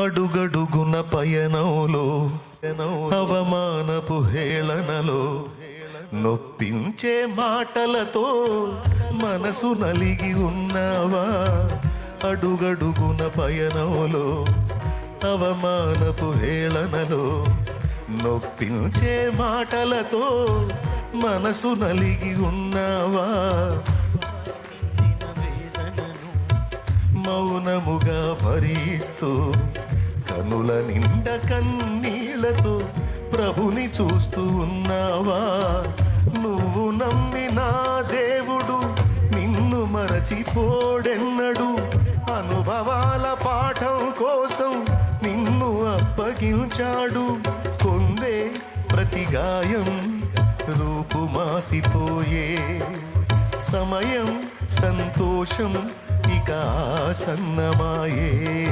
అడుగడుగున పయనంలో అవమానపు హేళనలో నొప్పించే మాటలతో మనసు నలిగి ఉన్నావా? అడుగడుగున పయనంలో అవమానపు హేళనలో నొప్పించే మాటలతో మనసు నలిగి ఉన్నావా? మౌనముగా ధ్యానిస్తూ కనుల నిండ కన్నీళ్ళతో ప్రభుని చూస్తూ ఉన్నావా? నువ్వు నమ్మిన దేవుడు నిన్ను మరచిపోడెన్నడు. అనుభవాల పాఠం కోసం నిన్ను అప్పగించాడు. పొందే ప్రతి గాయం రూపుమాసిపోయే సమయం సంతోషం ఇక సన్నమాయే